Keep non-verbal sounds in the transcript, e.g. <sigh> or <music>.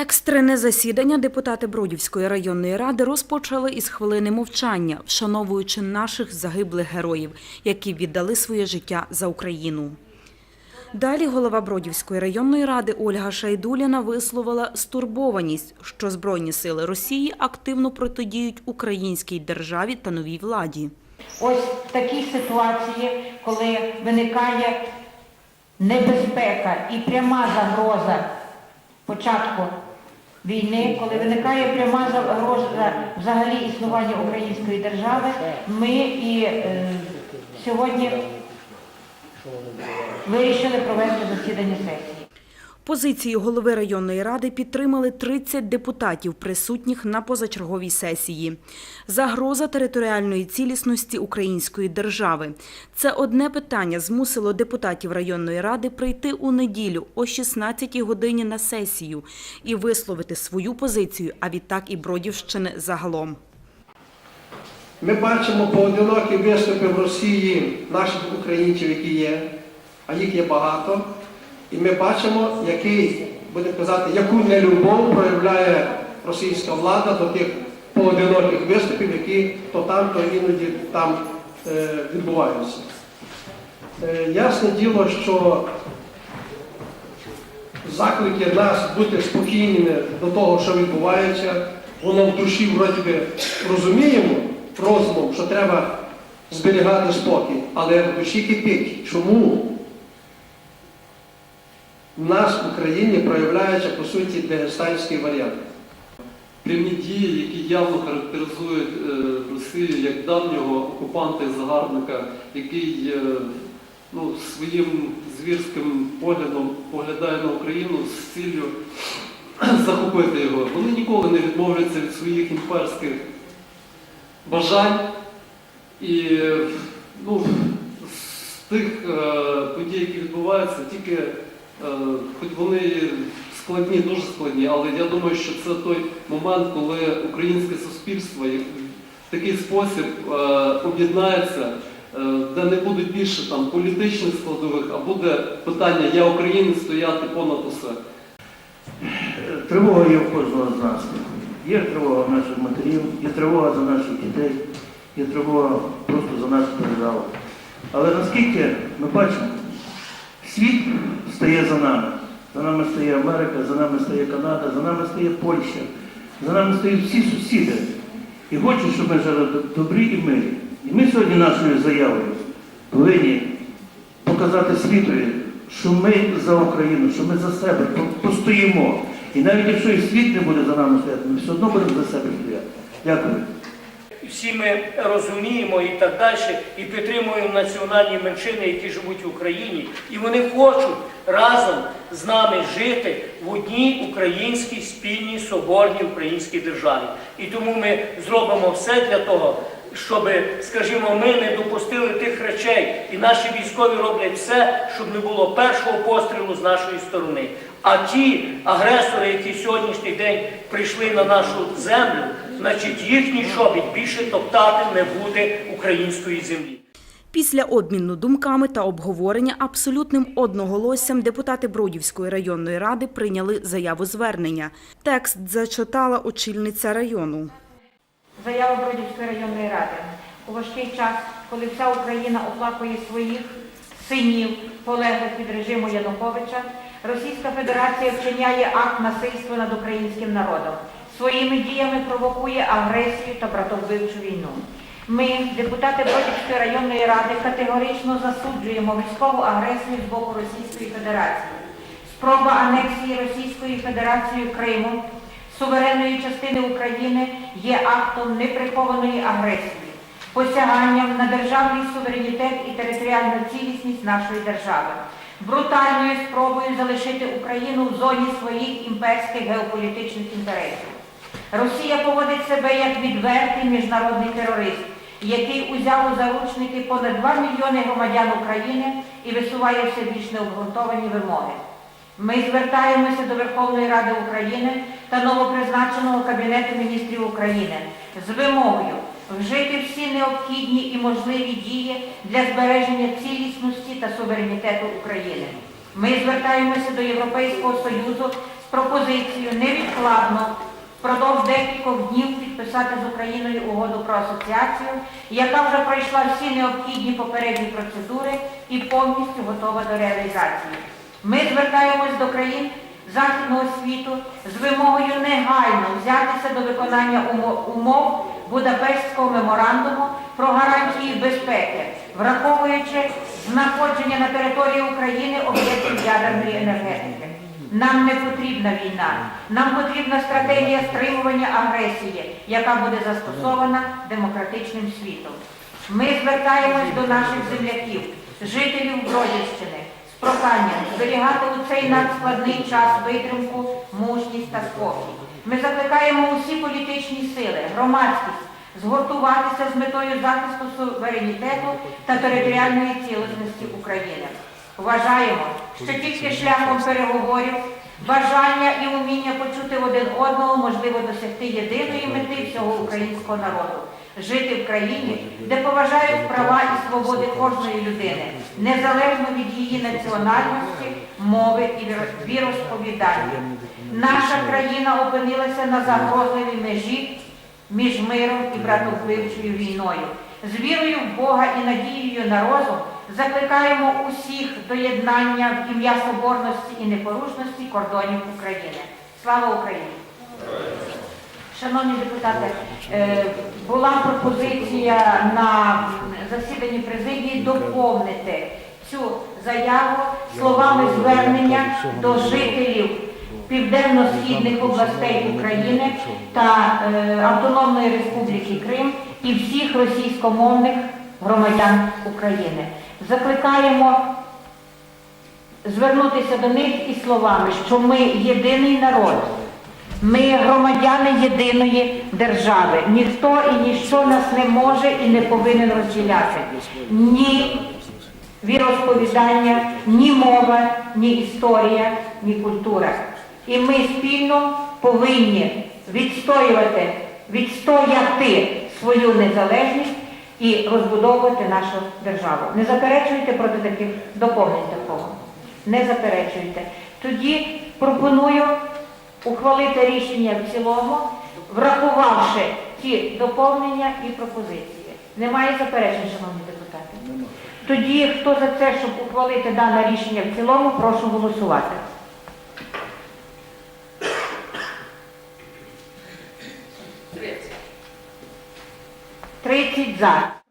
Екстрене засідання депутати Бродівської районної ради розпочали із хвилини мовчання, вшановуючи наших загиблих героїв, які віддали своє життя за Україну. Далі голова Бродівської районної ради Ольга Шайдуліна висловила стурбованість, що Збройні сили Росії активно протидіють українській державі та новій владі. Ось в такій ситуації, коли виникає небезпека і пряма загроза початку війни, коли виникає пряма загроза взагалі існування української держави, ми і е, сьогодні вирішили провести засідання сесії. Позицію голови районної ради підтримали 30 депутатів, присутніх на позачерговій сесії. Загроза територіальної цілісності української держави. Це одне питання змусило депутатів районної ради прийти у неділю о 16 годині на сесію і висловити свою позицію, а відтак і Бродівщини загалом. Ми бачимо поодинокі виступи в Росії наших українців, які є, а їх є багато. І ми бачимо, який, будемо казати, яку нелюбов проявляє російська влада до тих поодиноких виступів, які то там, то іноді там е, відбуваються. Е, ясне діло, що заклики нас бути спокійними до того, що відбувається, воно в душі вроді би розуміємо розумом, що треба зберігати спокій, але в душі кипить. Чому? В нас в Україні проявляється, по суті, дагестанський варіант. Прямі дії, які явно характеризують е, Росію як давнього окупанта і загарбника, який е, ну, своїм звірським поглядом поглядає на Україну з ціллю <clears throat> захопити його. Вони ніколи не відмовляться від своїх імперських бажань. І ну, з тих е, подій, які відбуваються, тільки хоч вони складні, дуже складні, але я думаю, що це той момент, коли українське суспільство в такий спосіб е, об'єднається, е, де не буде більше там політичних складових, а буде питання Я українець стояти понад усе. Тривога є в кожного з нас. Є тривога наших матерів, є тривога за наших дітей, є тривога просто за нашу державу. Але наскільки ми бачимо, світ стає за нами. За нами стає Америка, за нами стає Канада, за нами стає Польща, за нами стають всі сусіди. І хочуть, щоб ми жили добрі і мирі. І ми сьогодні нашою заявою повинні показати світові, що ми за Україну, що ми за себе постоїмо. І навіть якщо і світ не буде за нами стояти, ми все одно будемо за себе стояти. Дякую. Всі ми розуміємо і так далі, і підтримуємо національні меншини, які живуть в Україні, і вони хочуть разом з нами жити в одній українській спільній соборній українській державі. І тому ми зробимо все для того, щоб, скажімо, ми не допустили тих речей, і наші військові роблять все, щоб не було першого пострілу з нашої сторони. А ті агресори, які сьогоднішній день прийшли на нашу землю, значить їхній чобіт більше топтати не буде української землі. Після обміну думками та обговорення абсолютним одноголоссям депутати Бродівської районної ради прийняли заяву звернення. Текст зачитала очільниця району. Заява Бродівської районної ради. У важкий час, коли вся Україна оплакує своїх синів, полеглих від режиму Януковича, Російська Федерація вчиняє акт насильства над українським народом. Своїми діями провокує агресію та братовбивчу війну. Ми, депутати Бродівської районної ради, категорично засуджуємо військову агресію з боку Російської Федерації. Спроба анексії Російською Федерацією Криму суверенної частини України є актом неприхованої агресії, посяганням на державний суверенітет і територіальну цілісність нашої держави, брутальною спробою залишити Україну в зоні своїх імперських геополітичних інтересів. Росія поводить себе як відвертий міжнародний терорист, який узяв у заручники понад 2 мільйони громадян України і висуває все більш необґрунтовані вимоги. Ми звертаємося до Верховної Ради України та новопризначеного Кабінету міністрів України з вимогою вжити всі необхідні і можливі дії для збереження цілісності та суверенітету України. Ми звертаємося до Європейського Союзу з пропозицією невідкладно впродовж декількох днів підписати з Україною угоду про асоціацію, яка вже пройшла всі необхідні попередні процедури і повністю готова до реалізації. Ми звертаємось до країн Західного світу з вимогою негайно взятися до виконання умов Будапештського меморандуму про гарантії безпеки, враховуючи знаходження на території України об'єктів ядерної енергетики. Нам не потрібна війна, нам потрібна стратегія стримування агресії, яка буде застосована демократичним світом. Ми звертаємось до наших земляків, жителів Бродівщини, з проханням зберігати у цей надскладний час витримку, мужність та спокій. Ми закликаємо усі політичні сили, громадськість згуртуватися з метою захисту суверенітету та територіальної цілісності України. Вважаємо, що тільки шляхом переговорів, бажання і уміння почути один одного можливо досягти єдиної мети всього українського народу жити в країні, де поважають права і свободи кожної людини, незалежно від її національності, мови і віросповідання. Наша країна опинилася на загрозливій межі між миром і братовбивчою війною. З вірою в Бога і надією на розум закликаємо усіх до єднання в ім'я соборності і непорушності кордонів України. Слава Україні! Шановні депутати, е, була пропозиція на засіданні президії доповнити цю заяву словами звернення до жителів південно-східних областей України та е, Автономної Республіки Крим і всіх російськомовних громадян України. Закликаємо звернутися до них із словами, що ми єдиний народ. Ми громадяни єдиної держави. Ніхто і ніщо нас не може і не повинен розділяти. Ні віросповідання, ні мова, ні історія, ні культура. І ми спільно повинні відстоювати, відстояти свою незалежність і розбудовувати нашу державу. Не заперечуйте проти таких доповнень такого. Не заперечуйте. Тоді пропоную ухвалити рішення в цілому, врахувавши ті доповнення і пропозиції. Немає заперечень, шановні депутати? Тоді, хто за це, щоб ухвалити дане рішення в цілому, прошу голосувати. 30 за.